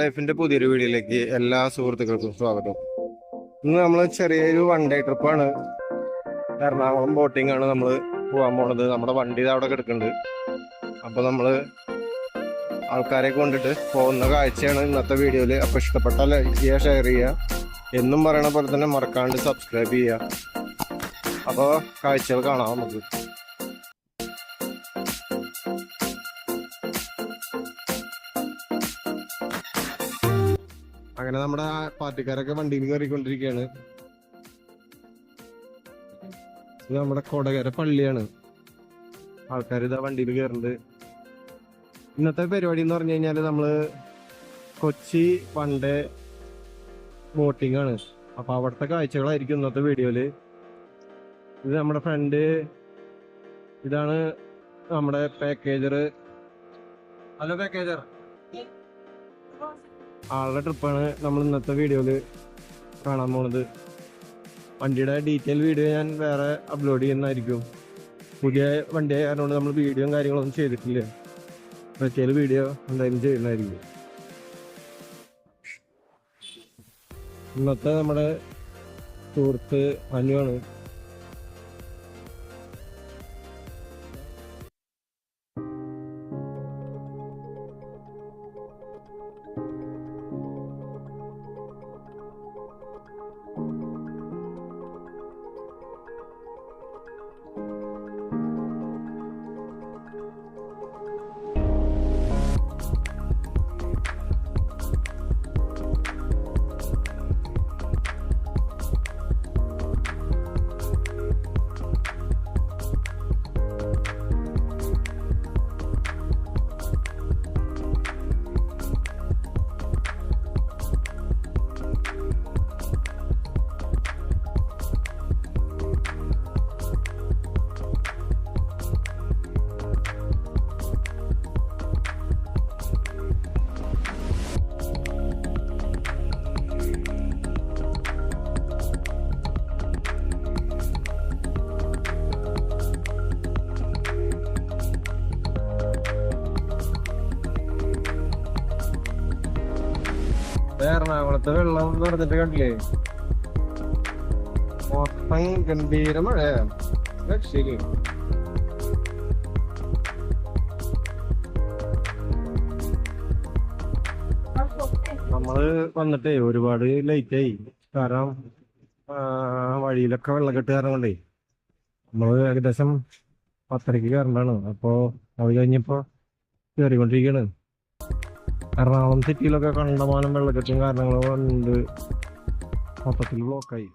ലൈഫിന്റെ പുതിയൊരു വീഡിയോയിലേക്ക് എല്ലാ സുഹൃത്തുക്കൾക്കും സ്വാഗതം. ഇന്ന് നമ്മൾ ചെറിയൊരു വൺ ഡേ ട്രിപ്പാണ് എറണാകുളം ബോട്ടിംഗ് ആണ് നമ്മൾ പോകാൻ പോണത്. നമ്മുടെ വണ്ടി അവിടെ കിടക്കുന്നുണ്ട് അപ്പൊ നമ്മൾ ആൾക്കാരെ കൊണ്ടിട്ട് പോകുന്ന കാഴ്ചയാണ് ഇന്നത്തെ വീഡിയോയിൽ അപ്പൊ ഇഷ്ടപ്പെട്ട ലൈക്ക് ചെയ്യുക ഷെയർ ചെയ്യുക. എന്നും പറയണ പോലെ തന്നെ മറക്കാണ്ട് സബ്സ്ക്രൈബ് ചെയ്യുക. അപ്പോൾ കാഴ്ചകൾ കാണാം നമുക്ക്. അങ്ങനെ നമ്മുടെ പാർട്ടിക്കാരൊക്കെ വണ്ടിയിൽ കയറിക്കൊണ്ടിരിക്കുകയാണ് ഇത് നമ്മുടെ കൊടകര പള്ളിയാണ്. ആൾക്കാർ ഇതാ വണ്ടിയിൽ കയറുന്നുണ്ട് ഇന്നത്തെ പരിപാടി എന്ന് പറഞ്ഞു കഴിഞ്ഞാൽ നമ്മൾ കൊച്ചി വണ്ടേ ബോട്ടിംഗ് ആണ്. അപ്പൊ അവിടുത്തെ കാഴ്ചകളായിരിക്കും ഇന്നത്തെ വീഡിയോയിൽ. ഇത് നമ്മുടെ ഫ്രണ്ട് ഇതാണ് നമ്മുടെ പാക്കേജർ ഹലോ പാക്കേജർ ആളുടെ ട്രിപ്പാണ് നമ്മൾ ഇന്നത്തെ വീഡിയോയിൽ കാണാൻ പോണത്. വണ്ടിയുടെ ഡീറ്റെയിൽ വീഡിയോ ഞാൻ വേറെ അപ്ലോഡ് ചെയ്യുന്നതായിരിക്കും. പുതിയ വണ്ടി ആയതുകൊണ്ട് നമ്മൾ വീഡിയോയും കാര്യങ്ങളൊന്നും ചെയ്തിട്ടില്ല. പ്രത്യേക വീഡിയോ എന്തായാലും ചെയ്യുന്നതായിരിക്കും. ഇന്നത്തെ നമ്മുടെ സുഹൃത്ത് അനുവാണ് എറണാകുളത്തെ വെള്ളം എന്ന് പറഞ്ഞിട്ട് കണ്ടില്ലേ? മൊത്തം ഗംഭീര മഴയാ. ശരി. നമ്മൾ വന്നിട്ടേ ഒരുപാട് ലേറ്റ് ആയി. കാരണം വഴിയിലൊക്കെ വെള്ളക്കെട്ട് കാരണം കൊണ്ടേ. നമ്മൾ ഏകദേശം പത്തരക്ക് കയറണ്ടാണ് അപ്പോ അത് കഴിഞ്ഞപ്പോ കയറിക്കൊണ്ടിരിക്കുകയാണ് എറണാകുളം സിറ്റിയിലൊക്കെ കണ്ടമാനം വെള്ളക്കെട്ടും കാരണങ്ങളും ഉണ്ട്. മൊത്തത്തിൽ ബ്ലോക്കായി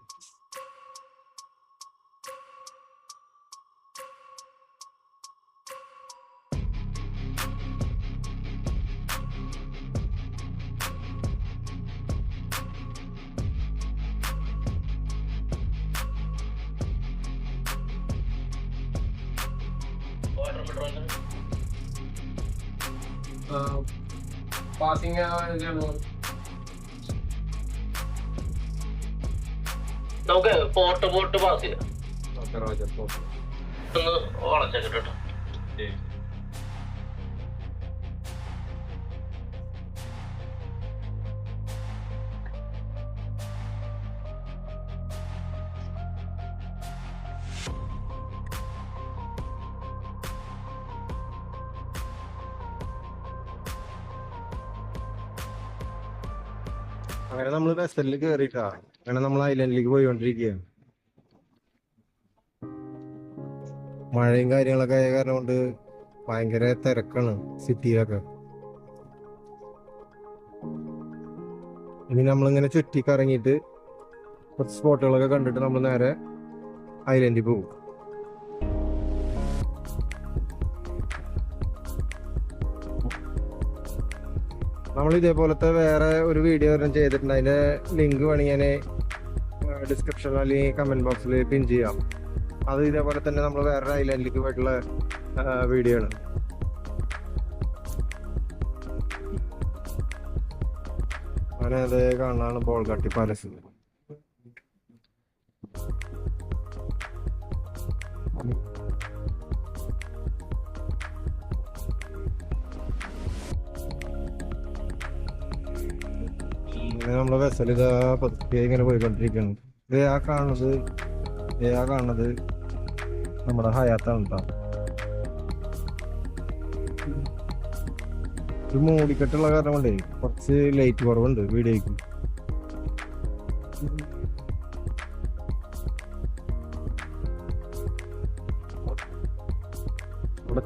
നമുക്ക് പോട്ട് പോട്ട് പാസ് ചെയ്യാം. ഒന്ന് വളച്ചേക്കട്ടെ അങ്ങനെ നമ്മൾ വെസലിൽ കയറിയിട്ടാ അങ്ങനെ നമ്മൾ ഐലൻഡിലേക്ക് പോയിക്കൊണ്ടിരിക്കുകയാണ് മഴയും കാര്യങ്ങളൊക്കെ ആയ കാരണം കൊണ്ട് ഭയങ്കര തിരക്കാണ് സിറ്റിയിലൊക്കെ. ഇനി നമ്മളിങ്ങനെ ചുറ്റി കറങ്ങിയിട്ട് കുറച്ച് സ്പോട്ടുകളൊക്കെ കണ്ടിട്ട് നമ്മൾ നേരെ ഐലൻഡിൽ പോകും. നമ്മൾ ഇതേപോലത്തെ വേറെ ഒരു വീഡിയോ ഒരെണ്ണം ചെയ്തിട്ടുണ്ട്. അതിന്റെ ലിങ്ക് വേണമെങ്കിൽ ഞാൻ ഡിസ്ക്രിപ്ഷനിൽ അല്ലെങ്കിൽ കമന്റ് ബോക്സിൽ പിൻ ചെയ്യാം. അത് ഇതേപോലെ തന്നെ നമ്മൾ വേറെ ഐലൻഡിലേക്ക് പോയിട്ടുള്ള വീഡിയോ ആണ്. അങ്ങനെ അത് കാണാനാണ് ബോൾഗാട്ടി പാലസ് അങ്ങനെ നമ്മളെ വെസൽ ഇതാ പതുക്കെ ഇങ്ങനെ പോയിക്കൊണ്ടിരിക്കുകയാണ്. ഇത് ആ കാണുന്നത് ഇത് ആ കാണുന്നത് നമ്മുടെ ഹയാത്താണ് കേട്ടോ ഇത് മൂടിക്കെട്ടുള്ള കാരണം കൊണ്ടേ കുറച്ച് ലൈറ്റ് കുറവുണ്ട് വീഡിയോയ്ക്ക്.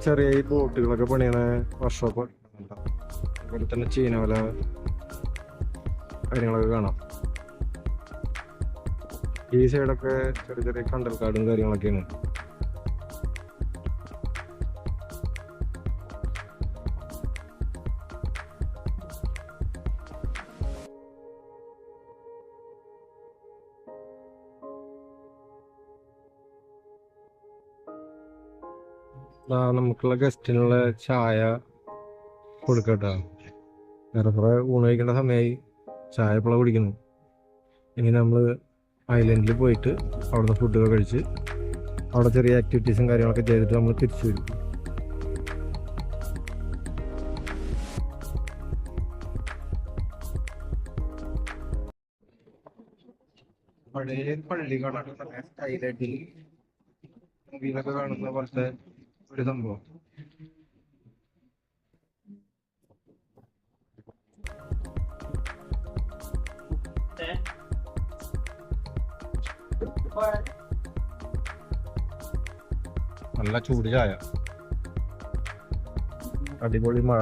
ചെറിയ ബോട്ടുകളൊക്കെ പണിയണ വർഷോപ്പ് അതുപോലെ തന്നെ ചീനവല കാര്യങ്ങളൊക്കെ കാണാം. ഈ സൈഡൊക്കെ ചെറിയ ചെറിയ കണ്ടൽക്കാടും കാര്യങ്ങളൊക്കെയാണ്. നമുക്കുള്ള ഗസ്റ്റിനുള്ള ചായ കൊടുക്കട്ടോ. കുറെ ഊണ് കഴിക്കേണ്ട സമയമായി ചായ ഇപ്പോൾ കുടിക്കുന്നു. ഇനി നമ്മൾ ഐലൻഡിൽ പോയിട്ട് അവിടുന്ന് ഫുഡൊക്കെ കഴിച്ച് അവിടെ ചെറിയ ആക്ടിവിറ്റീസും കാര്യങ്ങളൊക്കെ ചെയ്തിട്ട് നമ്മൾ തിരിച്ചു വരും. പഴയ പള്ളി ഐലൻഡിൽ മൂവിയിലൊക്കെ കാണുന്ന പോലത്തെ ഒരു സംഭവം. നല്ല ചൂട് ചായ. അടിപൊളി മഴ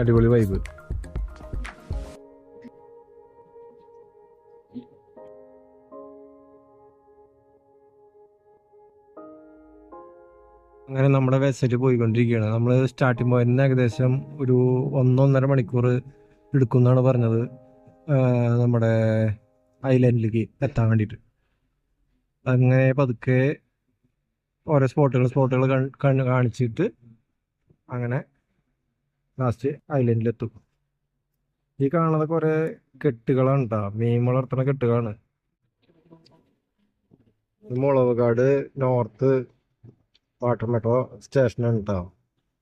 അടിപൊളി വൈബ് അങ്ങനെ നമ്മുടെ വെസറ്റ് പോയിക്കൊണ്ടിരിക്കുകയാണ്. നമ്മൾ സ്റ്റാർട്ടിങ് പോയിന്റിന് ഏകദേശം ഒരു ഒന്നൊന്നര മണിക്കൂർ എടുക്കും എന്നാണ് പറഞ്ഞത് നമ്മുടെ ഐലൻഡിലേക്ക് എത്താൻ വേണ്ടിയിട്ട്. അങ്ങനെ പതുക്കെ ഓരോ സ്പോട്ടുകൾ സ്പോട്ടുകൾ കാണിച്ചിട്ട് അങ്ങനെ ലാസ്റ്റ് ഐലൻഡിലെത്തും ഈ കാണുന്നത് കുറെ കെട്ടുകളാണ് കേട്ടോ മീൻ വളർത്തുന്ന കെട്ടുകളാണ്. മുളവുകാട് നോർത്ത് വാട്ടർ മെട്രോ സ്റ്റേഷനാണ് കേട്ടോ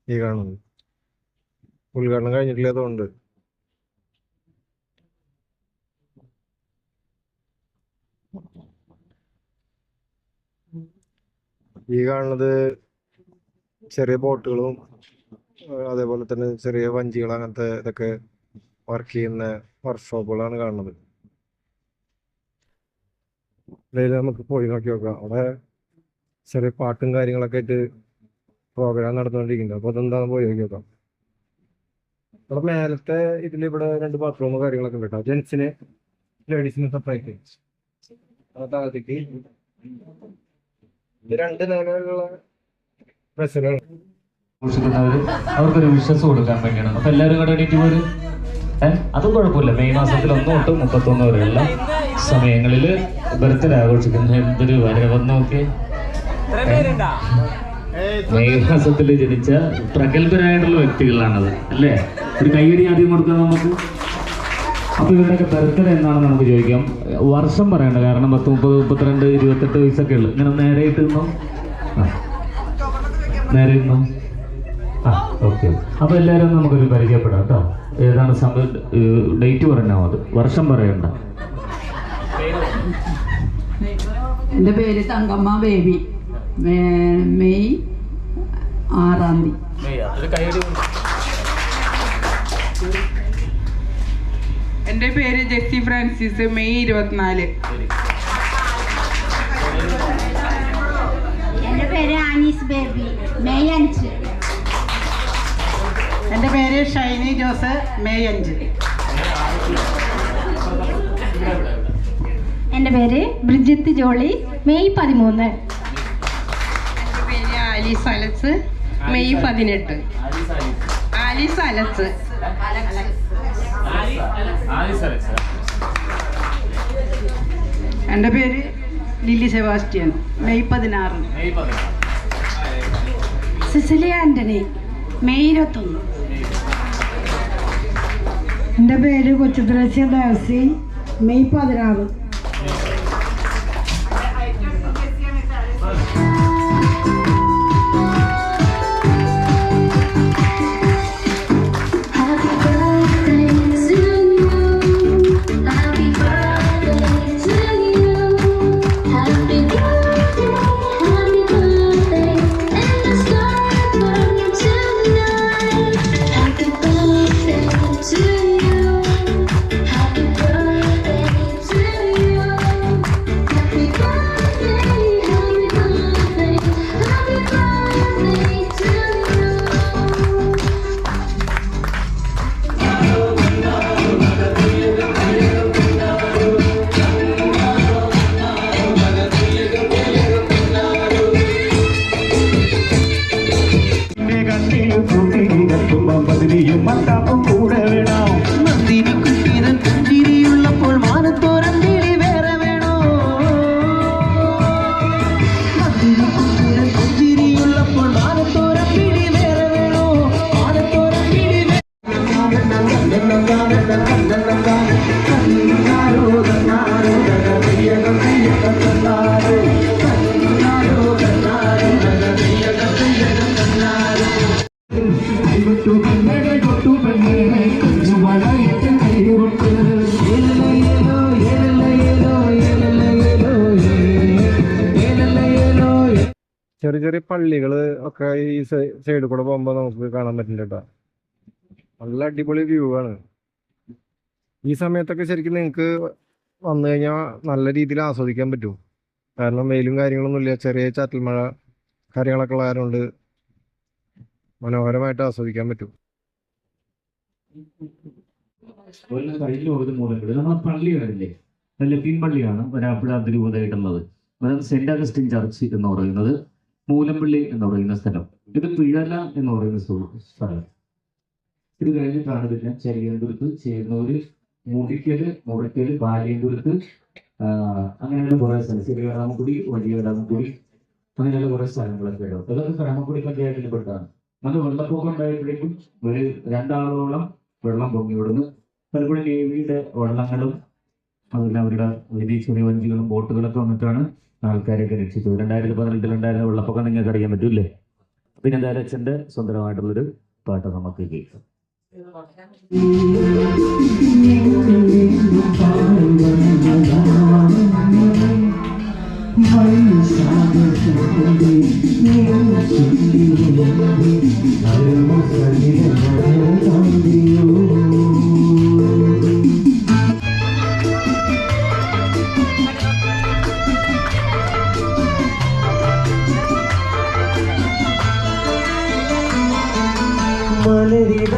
ഈ കാണുന്നത്. ഉദ്ഘാടനം കഴിഞ്ഞിട്ടില്ല അതുകൊണ്ട്. ഈ കാണുന്നത് ചെറിയ ബോട്ടുകളും അതേപോലെ തന്നെ ചെറിയ വഞ്ചികൾ അങ്ങനത്തെ ഇതൊക്കെ വർക്ക് ചെയ്യുന്ന വർക്ക്ഷോപ്പുകളാണ് കാണുന്നത്. നമുക്ക് പോയി നോക്കി നോക്കാം. അവിടെ ചെറിയ പാട്ടും കാര്യങ്ങളൊക്കെ ആയിട്ട് പ്രോഗ്രാം നടന്നുകൊണ്ടിരിക്കുന്നുണ്ട്. അപ്പോൾ അതെന്താണെന്ന് പോയി നോക്കി നോക്കാം. ഇവിടെ മേലത്തെ ഇതിൽ ഇവിടെ രണ്ട് ബാത്റൂമും കാര്യങ്ങളൊക്കെ ഉണ്ട് കേട്ടോ. ജെൻസിന് ലേഡീസിന് സെപ്പറേറ്റ് താഴത്തേക്ക്. ഇത് രണ്ട് നിലകളുള്ള ബസ്സുകളാണ് സൂക്ഷിക്കുന്നവര് അവർക്കൊരു വിശ്വസ് കൊടുക്കാൻ വേണ്ടിയാണ്. അപ്പൊ എല്ലാവരും കൂടെ എണീറ്റ് പോര്. അതും കുഴപ്പമില്ല. മെയ് മാസത്തിൽ ഒന്ന് തൊട്ട് മുപ്പത്തൊന്ന് വരെയുള്ള സമയങ്ങളിൽ ബർത്ത്ഡേ ആഘോഷിക്കുന്ന എന്തൊരു വരവെന്ന് നോക്കി മെയ് മാസത്തിൽ ജനിച്ച പ്രഗത്ഭരായിട്ടുള്ള വ്യക്തികളാണത്. അല്ലേ? ഒരു കയ്യടി ആദ്യം കൊടുക്കാം നമുക്ക്. അപ്പൊ ഇവരുടെയൊക്കെ ബർത്ത്ഡേ എന്നാണ് നമുക്ക് ചോദിക്കാം. വർഷം പറയണ്ട കാരണം പത്ത് മുപ്പത് മുപ്പത്തിരണ്ട് ഇരുപത്തെട്ട് വയസ്സൊക്കെ ഉള്ളു. ഇങ്ങനെ നേരെ ഇട്ട് നിന്നോ? നേരെ ഇന്നോ ആ ഓക്കെ അപ്പൊ എല്ലാവരും നമുക്കൊരു പരിചയപ്പെടാം കേട്ടോ. ഏതാണ് സമയം ഡേറ്റ് പറഞ്ഞാൽ അത് വർഷം പറയണ്ട. എന്റെ പേര് തങ്കമ്മ ബേബി മെയ് ആറാം തീയതി. എന്റെ പേര് ജെസ്സി ഫ്രാൻസിസ് മെയ് ഇരുപത്തിനാല്. എന്റെ പേര് ആനീസ് ബേബി മെയ് അഞ്ച്. എന്റെ പേര് ഷൈനി ജോസ് മെയ് അഞ്ച്. എന്റെ പേര് ബ്രിജിത്ത് ജോളി മെയ് പതിമൂന്ന്. എന്റെ പേര് ആലീസ് അലക്സ് മെയ് പതിനെട്ട്. Alice Alex. എന്റെ പേര് ലില്ലി സെബാസ്റ്റ്യൻ മെയ് പതിനാറ്. സിസിലി ആന്റണി മെയ് ഇരുപത്തൊന്ന്. എന്റെ പേര് കൊച്ചുദ്രശ്യ ദേവസി മെയ് പതിനാറ്. പള്ളികൾ ഒക്കെ ഈ സൈഡിൽ കൂടെ പോകുമ്പോ നമുക്ക് കാണാൻ പറ്റില്ല കേട്ടോ നല്ല അടിപൊളി വ്യൂ ആണ്. ഈ സമയത്തൊക്കെ ശരിക്കും നിങ്ങൾക്ക് വന്നു കഴിഞ്ഞാൽ നല്ല രീതിയിൽ ആസ്വദിക്കാൻ പറ്റും. കാരണം വെയിലും കാര്യങ്ങളൊന്നും ഇല്ല. ചെറിയ ചാറ്റൽ മഴ കാര്യങ്ങളൊക്കെ ഉള്ള കാരണം മനോഹരമായിട്ട് ആസ്വദിക്കാൻ പറ്റും. കഴിഞ്ഞു ഒരു മൂലങ്ങൾ പള്ളി പള്ളിയാണ് വരാപ്പുഴ അതിരൂപതയായിട്ടുള്ളത് അതായത് സെന്റ് അഗസ്റ്റിൻ ചർച്ച് എന്ന് പറയുന്നത് മൂലമ്പള്ളി എന്ന് പറയുന്ന സ്ഥലം. ഇത് പിഴല എന്ന് പറയുന്ന സ്ഥ- സ്ഥലം. ഇത് കഴിഞ്ഞിട്ടാണ് പിന്നെ ചെറിയന്തുരത്ത് ചേർന്നൂര് മുടിക്കൽ മുറയ്ക്കൽ ബാലിയന്തുരുത്ത് അങ്ങനെയുള്ള കുറെ സ്ഥലം. ചെറിയ രാമക്കുടി വലിയ രാമക്കുടി അങ്ങനെയുള്ള കുറെ സ്ഥലങ്ങളൊക്കെ ഇടും അതൊക്കെ രാമക്കുടി പഞ്ചായത്തിൽ പെട്ടതാണ് അന്ന് വെള്ളപ്പൊക്കം ഉണ്ടായപ്പോഴേക്കും ഒരു രണ്ടാളോളം വെള്ളം പൊങ്ങി വിടുന്നു പലപ്പോഴും നേവിയുടെ വള്ളങ്ങളും അതുപോലെ അവരുടെ വലിയ ചെറിയ വഞ്ചികളും ബോട്ടുകളൊക്കെ വന്നിട്ടാണ് ആൾക്കാരെയൊക്കെ രക്ഷിച്ചത്. രണ്ടായിരത്തി പതിനെട്ടിലുണ്ടായിരുന്ന വെള്ളപ്പൊക്കം നിങ്ങൾക്ക് അറിയാൻ പറ്റൂല്ലേ? പിന്നെ എന്തായാലും അച്ഛന്റെ സ്വന്തമായിട്ടുള്ളൊരു പാട്ട് നമുക്ക് കേൾക്കാം.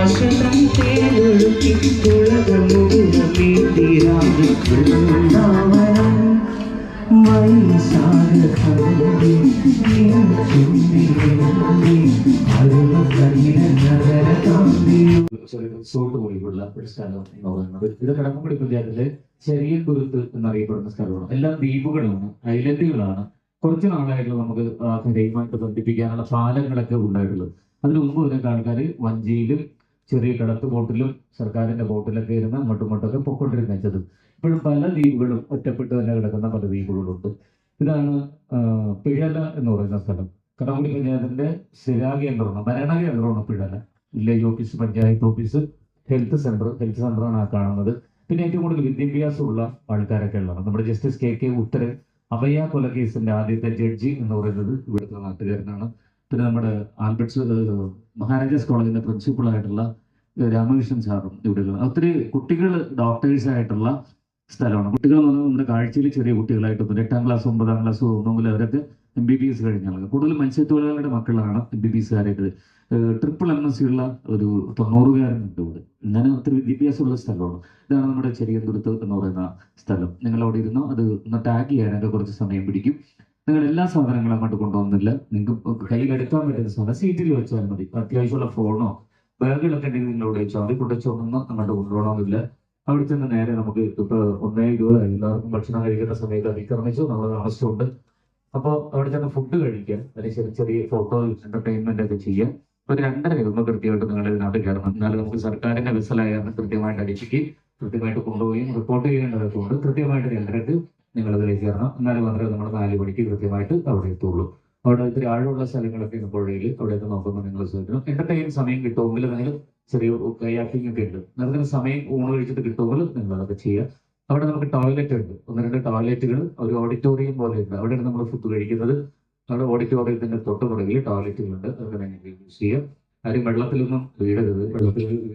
നഗരകാന്തിയും ചെറിയ കുരുത്ത് എന്നറിയപ്പെടുന്ന സ്ഥലമാണ് എല്ലാം ദ്വീപുകളാണ് ഐലൻഡുകളാണ് കുറച്ച് നാളായിട്ട് നമുക്ക് കരയുമായിട്ട് ബന്ധിപ്പിക്കാനുള്ള പാലങ്ങളൊക്കെ ഉണ്ടായിട്ടുള്ളത് അതിന് മുമ്പ് ഇതിനൊക്കെ ആൾക്കാർ വഞ്ചിയിലും ചെറിയ കടത്ത് ബോട്ടിലും സർക്കാരിന്റെ ബോട്ടിലൊക്കെ ഇരുന്ന് അങ്ങോട്ടും ഇങ്ങോട്ടൊക്കെ പൊക്കൊണ്ടിരുന്ന വെച്ചത്. ഇപ്പോഴും പല ദ്വീപുകളും ഒറ്റപ്പെട്ട് തന്നെ കിടക്കുന്ന പല ദ്വീപുകളുണ്ട്. ഇതാണ് പിഴല എന്ന് പറയുന്ന സ്ഥലം. കടമുടി പഞ്ചായത്തിന്റെ സ്ഥിരാകേന്ദ്രമാണ് ഭരണകേന്ദ്രമാണ് Pizhala. Village office panchayat office health centre health സെന്ററാണ് ആ കാണുന്നത്. പിന്നെ ഏറ്റവും കൂടുതൽ വിദ്യാഭ്യാസമുള്ള ആൾക്കാരൊക്കെ ഉള്ളതാണ്. നമ്മുടെ justice K K Utharan Abhaya കൊലക്കേസിന്റെ ആദ്യത്തെ ജഡ്ജി എന്ന് പറയുന്നത് ഇവിടുത്തെ നാട്ടുകാരനാണ്. പിന്നെ നമ്മുടെ ആൽബർട്ട്സ് മഹാരാജാസ് കോളേജിന്റെ പ്രിൻസിപ്പൾ ആയിട്ടുള്ള രാമകൃഷ്ണൻ സാറും ഇവിടെ ഒത്തിരി കുട്ടികൾ ഡോക്ടേഴ്സ് ആയിട്ടുള്ള സ്ഥലമാണ്. കുട്ടികൾ എന്ന് പറഞ്ഞാൽ നമ്മുടെ കാഴ്ചയിൽ ചെറിയ കുട്ടികളായിട്ട് എട്ടാം ക്ലാസ് ഒമ്പതാം ക്ലാസ് ഒന്നുമില്ല അവരൊക്കെ എം ബി ബി എസ് കഴിഞ്ഞാൽ കൂടുതൽ മത്സ്യത്തൊഴിലാളികളുടെ മക്കളാണ് എം ബി ബി എസ്കാരായിട്ട് ട്രിപ്പിൾ എം എസ് ഉള്ള ഒരു തൊണ്ണൂറുകാരനുണ്ട് ഇവിടെ. അങ്ങനെ ഒത്തിരി വിദ്യാഭ്യാസമുള്ള സ്ഥലമാണ്. ഇതാണ് നമ്മുടെ ചെറിയ ദുരത്ത് എന്ന് പറയുന്ന സ്ഥലം. നിങ്ങൾ അവിടെ ഇരുന്നോ? അത് ഒന്ന് ടാഗ് ചെയ്യാനൊക്കെ കുറച്ച് സമയം പിടിക്കും. നിങ്ങൾ എല്ലാ സാധനങ്ങളും അങ്ങോട്ട് കൊണ്ടുവന്നില്ല. നിങ്ങൾക്ക് കയ്യിലെടുക്കാൻ പറ്റുന്ന സാധനം സീറ്റിൽ വെച്ചാൽ മതി. അത്യാവശ്യമുള്ള ഫോണോ ബാഗുകളൊക്കെ ഉണ്ടെങ്കിൽ നിങ്ങൾ ഇവിടെ വെച്ചാൽ മതി. കൊണ്ടുവച്ചൊന്നും അങ്ങോട്ട് കൊണ്ടുപോകണമെന്നില്ല. അവിടെ ചെന്ന് നേരെ നമുക്ക് ഇപ്പൊ ഒന്നേ ഇരുപതായി എല്ലാവർക്കും ഭക്ഷണം കഴിക്കുന്ന സമയത്ത് അതിക്രമിച്ചു നമ്മൾ താമസിച്ചുകൊണ്ട് അപ്പോൾ അവിടെ ചെന്ന് ഫുഡ് കഴിക്കാൻ അല്ലെങ്കിൽ ചെറിയ ചെറിയ ഫോട്ടോ എന്റർടൈൻമെന്റ് ഒക്കെ ചെയ്യാൻ ഒരു രണ്ടര രൂപ കൃത്യമായിട്ട് നിങ്ങൾ ഇതിനകത്ത് കയറണം. എന്നാലും നമുക്ക് സർക്കാരിന്റെ വിസലായ കൃത്യമായിട്ട് അടിച്ചിക്ക് കൃത്യമായിട്ട് കൊണ്ടുപോയി റിപ്പോർട്ട് ചെയ്യേണ്ടതൊക്കെ കൊണ്ട് കൃത്യമായിട്ട് രണ്ടരക്ക് നിങ്ങൾ അതിലേക്ക് കയറണം. എന്നാലും മാത്രമേ നമ്മൾ നാല് മണിക്ക് കൃത്യമായിട്ട് അവിടെ എത്തുള്ളൂ. അവിടെ ഇത്തിരി ആഴമുള്ള സ്ഥലങ്ങളൊക്കെ പുഴയിൽ അവിടെയൊക്കെ നോക്കുമ്പോൾ നിങ്ങൾ ശ്രദ്ധിക്കണം. എന്റർടൈൻ സമയം കിട്ടുമെങ്കിൽ നിങ്ങൾ ചെറിയ കയാക്കിംഗ് ഒക്കെ ഉണ്ട്. നിങ്ങൾക്ക് സമയം ഊണ് കഴിച്ചിട്ട് കിട്ടുമെങ്കിൽ നിങ്ങൾ അതൊക്കെ ചെയ്യുക. അവിടെ നമുക്ക് ടോയ്ലറ്റ് ഉണ്ട്. ഒന്ന് രണ്ട് ടോയ്ലറ്റുകൾ ഒരു ഓഡിറ്റോറിയം പോലെ ഉണ്ട്. അവിടെയാണ് നമ്മൾ ഫുഡ് കഴിക്കുന്നത്. അവിടെ ഓഡിറ്റോറിയത്തിന്റെ തൊട്ട് പുറകിൽ ടോയ്ലറ്റുകളുണ്ട് അതൊക്കെ നിങ്ങൾക്ക് യൂസ് ചെയ്യാം ആരും വെള്ളത്തിലൊന്നും വീടരുത് വെള്ളത്തിൽ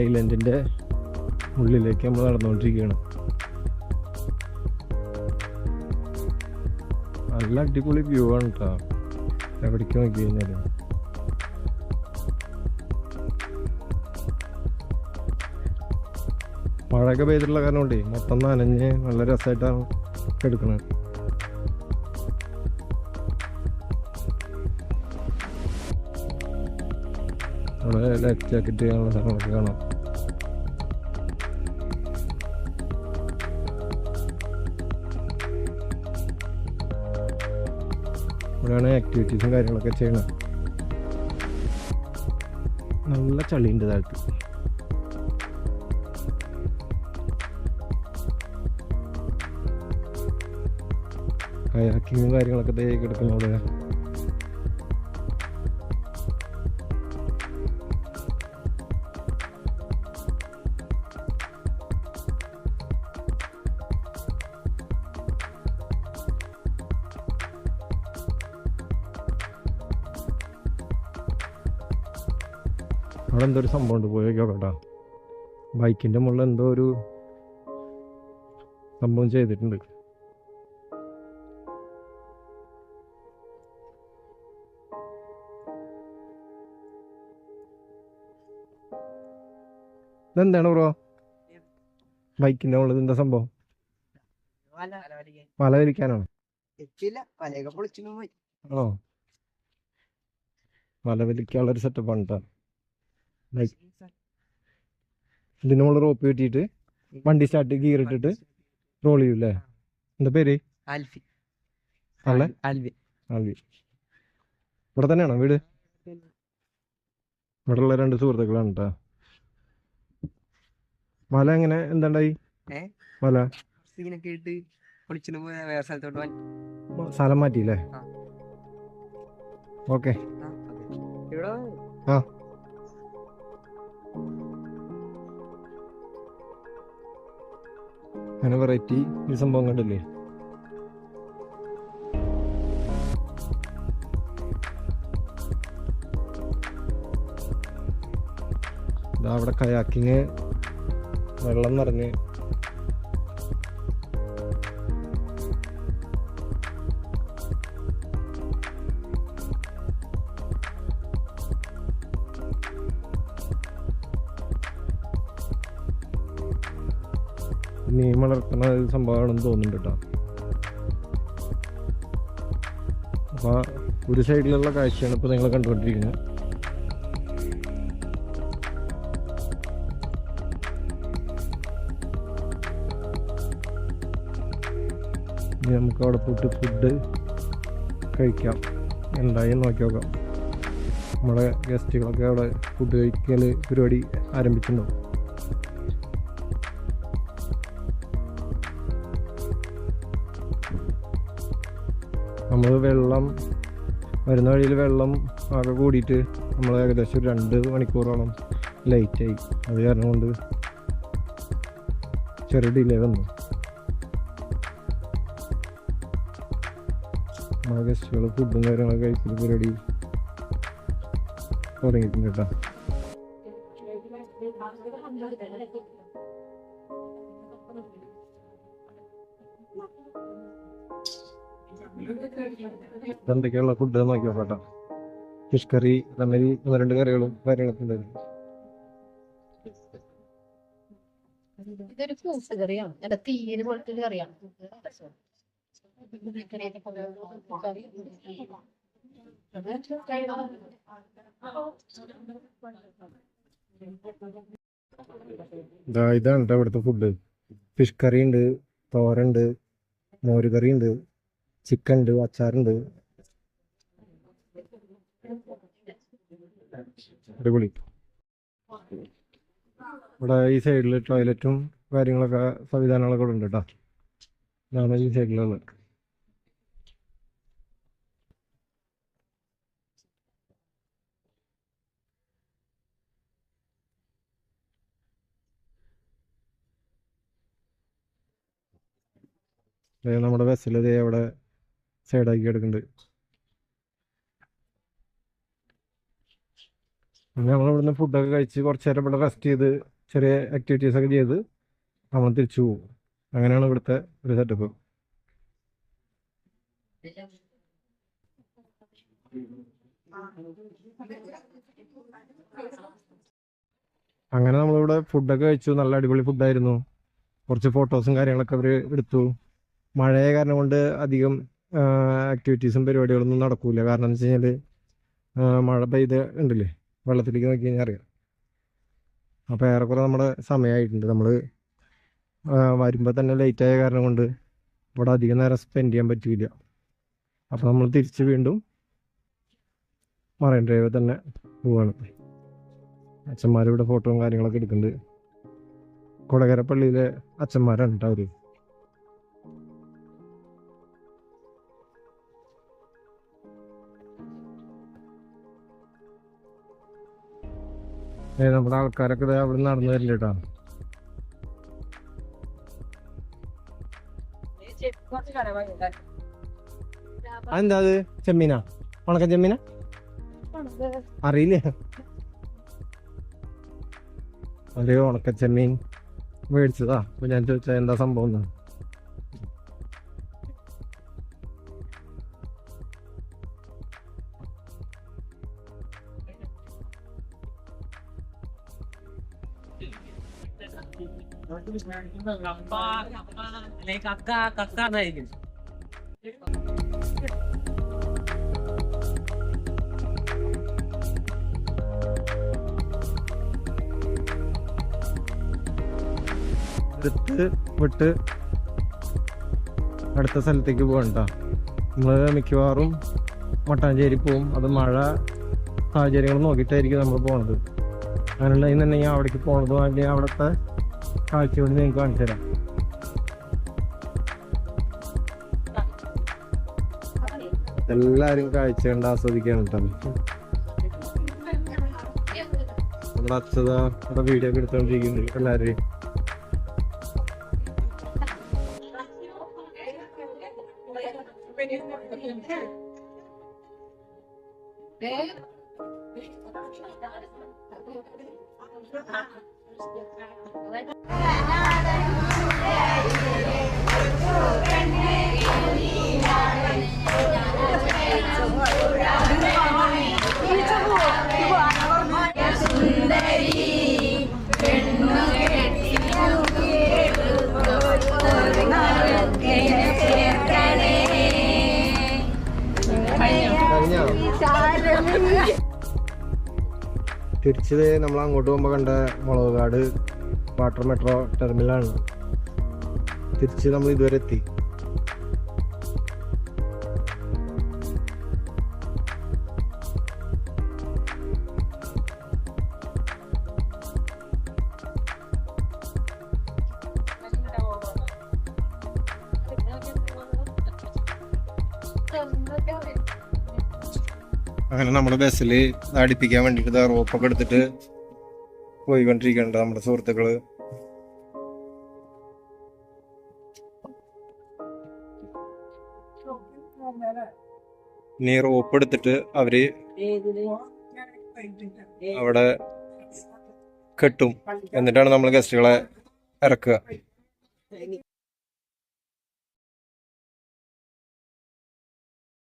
ഐലൻഡിന്റെ ഉള്ളിലേക്ക് നമ്മൾ നടന്നുകൊണ്ടിരിക്കുകയാണ്. നല്ല അടിപൊളി വ്യൂ ആണ് കേട്ടോ എവിടേക്ക് നോക്കി കഴിഞ്ഞാലും? മഴയൊക്കെ പെയ്തിട്ടുള്ള കാരണം കൊണ്ടേ മൊത്തം നനഞ്ഞ് നല്ല രസമായിട്ടാണ് എടുക്കുന്നത് ലൈഫ് ജാക്കറ്റ് അങ്ങനെയുള്ള സാധനങ്ങളൊക്കെ കാണാം ഇവിടെയാണ് ആക്ടിവിറ്റീസും കാര്യങ്ങളൊക്കെ ചെയ്യണം നല്ല ചളിയുണ്ട് താഴത്ത് കയാക്കിങ്ങും കാര്യങ്ങളൊക്കെ കിടക്കുന്ന അവിടെ. അവിടെ എന്തോ ഒരു സംഭവം ഉണ്ട്? പോയി കേട്ടോ. ബൈക്കിന്റെ മുകളിൽ എന്തോ ഒരു സംഭവം ചെയ്തിട്ടുണ്ട്. ഇതെന്താണ് ബ്രോ? ബൈക്കിന്റെ മുകളിൽ എന്താ സംഭവം? വല വലിക്കാനാണ് വല വലിക്കാനുള്ള ഒരു സെറ്റപ്പ് ആണ് കേട്ടോ ഇതിന് മുകളിൽ റോപ്പ് കെട്ടിയിട്ട് വണ്ടി സ്റ്റാർട്ട് ഗിയർ ഇട്ടിട്ട് റോൾ ചെയ്യൂലേ എന്താ പേര്? ആൽഫി. ആൽവി ആൽവി ഇവിടെ തന്നെയാണോ വീട്? ഇവിടെ ഉള്ള രണ്ട് സുഹൃത്തുക്കളാണ് കേട്ടോ മല എങ്ങനെ എന്താണ്ടായി? മല? സ്ഥലം മാറ്റിയില്ലേ? ഓക്കെ. ആ, അങ്ങനെ വെറൈറ്റി ഈ സംഭവം കണ്ടില്ലേ? അവിടെ കയാക്കിങ് വെള്ളം നിറഞ്ഞ് മീൻ വളർത്തുന്ന സംഭവമാണെന്ന് തോന്നുന്നുണ്ട് കേട്ടോ. അപ്പൊ ഒരു സൈഡിലുള്ള കാഴ്ചയാണ് ഇപ്പൊ നിങ്ങൾ കണ്ടുകൊണ്ടിരിക്കുന്നത്. ഇനി നമുക്ക് അവിടെ പോയിട്ട് ഫുഡ് കഴിക്കാം. എന്തായി നോക്കി നോക്കാം. നമ്മുടെ ഗസ്റ്റുകളൊക്കെ അവിടെ ഫുഡ് കഴിക്കൽ പരിപാടി ആരംഭിച്ചിട്ടുണ്ടാവും. നമ്മൾ വെള്ളം വരുന്ന വഴിയിൽ വെള്ളം ആകെ കൂടിയിട്ട് നമ്മൾ ഏകദേശം ഒരു രണ്ട് മണിക്കൂറോളം ലേറ്റായി അത് കാരണം കൊണ്ട് ചെറിയ ഡിലേ വന്നു. നമ്മളെ ഗസ്റ്റുകൾ ഫുഡും കാര്യങ്ങളൊക്കെ കഴിക്കുന്ന പരിപാടി തുടങ്ങിയിട്ടുണ്ട് കേട്ടോ. എന്തൊക്കെയുള്ള ഫുഡ് നോക്കിയോ കേട്ടോ ഫിഷ് കറി അതേമാതിരി ഒന്ന് രണ്ട് കറികളും കാര്യങ്ങളൊക്കെ ഉണ്ടായിരുന്നു ഇതൊരു കൂസ് കറിയാണ്. നല്ല തീര് പോലത്തെ ഒരു കറിയാണ്. ഇതാ ഇതാണ് ഇവിടുത്തെ ഫുഡ് ഫിഷ് കറി ഉണ്ട് തോരണ്ട് മോര് കറി ഉണ്ട്. ചിക്കൻ ഉണ്ട് അച്ചാറുണ്ട്. അടിപൊളി. ഇവിടെ ഈ സൈഡിൽ ടോയ്ലറ്റും കാര്യങ്ങളൊക്കെ സംവിധാനങ്ങളൊക്കെ ഉണ്ട് കേട്ടോ ഇതാണ് ഈ സൈഡിലുള്ളത് ദേ നമ്മുടെ ഇതേ അവിടെ സൈഡാക്കി കിടക്കുന്നുണ്ട് പിന്നെ നമ്മൾ ഇവിടുന്ന് ഫുഡൊക്കെ കഴിച്ച് കുറച്ച് നേരം ഇവിടെ റെസ്റ്റ് ചെയ്ത് ചെറിയ ആക്ടിവിറ്റീസ് ഒക്കെ ചെയ്ത് നമ്മൾ തിരിച്ചു പോകും അങ്ങനെയാണ് ഇവിടുത്തെ ഒരു സെറ്റപ്പ് അങ്ങനെ നമ്മളിവിടെ ഫുഡൊക്കെ കഴിച്ചു. നല്ല അടിപൊളി ഫുഡായിരുന്നു കുറച്ച് ഫോട്ടോസും കാര്യങ്ങളൊക്കെ അവർ എടുത്തു. മഴയെ കാരണം കൊണ്ട് അധികം ആക്ടിവിറ്റീസും പരിപാടികളൊന്നും നടക്കൂല. കാരണം എന്ന് വെച്ച് കഴിഞ്ഞാൽ മഴ പെയ്ത് ഉണ്ടല്ലേ? വെള്ളത്തിലേക്ക് നോക്കി കഴിഞ്ഞാൽ അറിയാം. അപ്പോൾ ഏറെക്കുറെ നമ്മുടെ സമയമായിട്ടുണ്ട് നമ്മൾ വരുമ്പോൾ തന്നെ ലേറ്റായ കാരണം കൊണ്ട് ഇവിടെ അധികം നേരം സ്പെൻഡ് ചെയ്യാൻ പറ്റില്ല അപ്പോൾ നമ്മൾ തിരിച്ച് വീണ്ടും മറൈൻ ഡ്രൈവ് തന്നെ പോവാണ്. അച്ഛന്മാരിവിടെ ഫോട്ടോയും കാര്യങ്ങളൊക്കെ എടുക്കുന്നുണ്ട്. കൊടകര പള്ളിയിലെ അച്ഛന്മാരാണ് കേട്ടോ അവർ. നമ്മുടെ ആൾക്കാരൊക്കെ ദേ അവിടെ നടന്നു വരില്ല കേട്ടോ എന്താ അത്? ചെമ്മീന? ഉണക്ക ചെമ്മീന? അറിയില്ലേ. ഒരു ഉണക്ക ചെമ്മീൻ മേടിച്ചതാ. ഞാൻ ചോദിച്ചാ എന്താ സംഭവം എന്ന് കക്ക വിട്ട് അടുത്ത സ്ഥലത്തേക്ക് പോകണ്ട. നമ്മൾ മിക്കവാറും മട്ടാഞ്ചേരി പോവും. അത് മഴ സാഹചര്യങ്ങൾ നോക്കിയിട്ടായിരിക്കും നമ്മൾ പോണത്. അങ്ങനെയുള്ള ഉണ്ടെന്നുണ്ടെങ്കിൽ അവിടേക്ക് പോണതും അല്ലെങ്കിൽ അവിടുത്തെ കാഴ്ചകൾ നിങ്ങൾക്ക് കാണിച്ചു തരാം. എല്ലാവരും കാഴ്ച കണ്ട് ആസ്വദിക്കാണ് കേട്ടോ. നമ്മുടെ വീഡിയോ ഒക്കെ എടുത്തോണ്ടിരിക്കുന്നുണ്ട് വാട്ടർ മെട്രോ ടെർമിനലാണ് തിരിച്ച് നമ്മൾ ഇതുവരെ എത്തി. അങ്ങനെ നമ്മുടെ ബസ്സിൽ അടുപ്പിക്കാൻ വേണ്ടിയിട്ട് റോപ്പൊക്കെ എടുത്തിട്ട് പോയിക്കൊണ്ടിരിക്കുന്നുണ്ട് നമ്മുടെ സുഹൃത്തുക്കൾ. ഇനി റോപ്പ് എടുത്തിട്ട് അവർ അവിടെ കെട്ടും എന്നിട്ടാണ് നമ്മൾ ഗസ്റ്റുകളെ ഇറക്കുക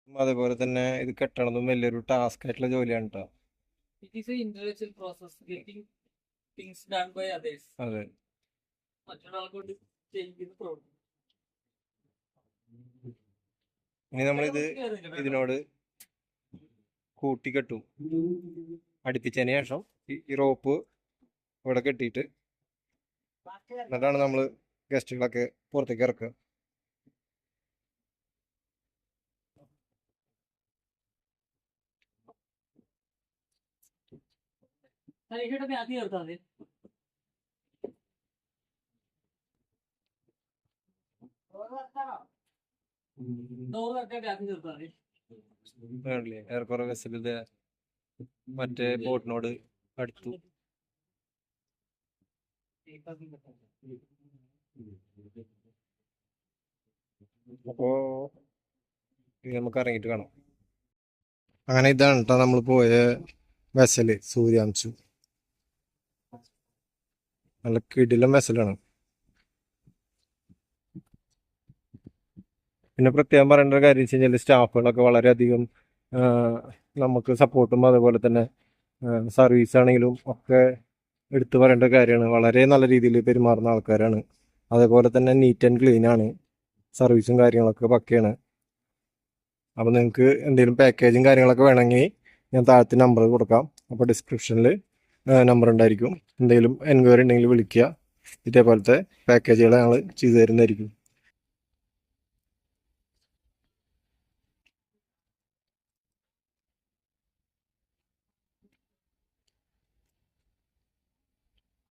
അതേപോലെ തന്നെ ഇത് കെട്ടണതും വലിയൊരു ടാസ്ക് ആയിട്ടുള്ള ജോലിയാണ് കേട്ടോ it is intellectual process, getting things done by others. അതെ മറ്റൊരാൾ കൊണ്ട് ചെയ്യുന്ന. ഇനി നമ്മളിത് ഇതിനോട് കൂട്ടിക്കെട്ടും. അടുപ്പിച്ചതിന് ശേഷം ഈ- ഈ റോപ്പ് ഇവിടെ കെട്ടിയിട്ട് എന്നിട്ടാണ് നമ്മൾ ഗസ്റ്റുകളൊക്കെ പുറത്തേക്ക് ഇറക്കുക. ഹരീഷേട്ടൻ ആദ്യം മതി. ഡോർ തട്ടാൻ ആദ്യം ചേർത്താൽ മതി വേണ്ടില്ലേ മറ്റേ ബോട്ടിനോട് അടുത്തു. അപ്പോ നമുക്ക് ഇറങ്ങിയിട്ട് കാണാം. അങ്ങനെ ഇതാണ് കേട്ടോ നമ്മൾ പോയ വെസൽ സൂര്യാംശു. നല്ല കിടിലം വെസലാണ് പിന്നെ പ്രത്യേകം പറയേണ്ട ഒരു കാര്യം വെച്ച് കഴിഞ്ഞാൽ സ്റ്റാഫുകളൊക്കെ വളരെയധികം നമുക്ക് സപ്പോർട്ടും അതുപോലെ തന്നെ സർവീസ് ആണെങ്കിലും ഒക്കെ എടുത്തു പറയേണ്ട കാര്യമാണ്. വളരെ നല്ല രീതിയിൽ പെരുമാറുന്ന ആൾക്കാരാണ്. അതേപോലെ തന്നെ നീറ്റ് ആൻഡ് ക്ലീൻ ആണ്. സർവീസും കാര്യങ്ങളൊക്കെ പക്കയാണ്. അപ്പോൾ നിങ്ങൾക്ക് എന്തെങ്കിലും പാക്കേജും കാര്യങ്ങളൊക്കെ വേണമെങ്കിൽ ഞാൻ താഴത്തെ നമ്പർ കൊടുക്കാം. അപ്പോൾ ഡിസ്ക്രിപ്ഷനിൽ നമ്പർ ഉണ്ടായിരിക്കും. എന്തെങ്കിലും എൻക്വയറി ഉണ്ടെങ്കിൽ വിളിക്കുക. ഇതേപോലത്തെ പാക്കേജുകൾ ഞങ്ങൾ ചെയ്തു തരുന്നതായിരിക്കും.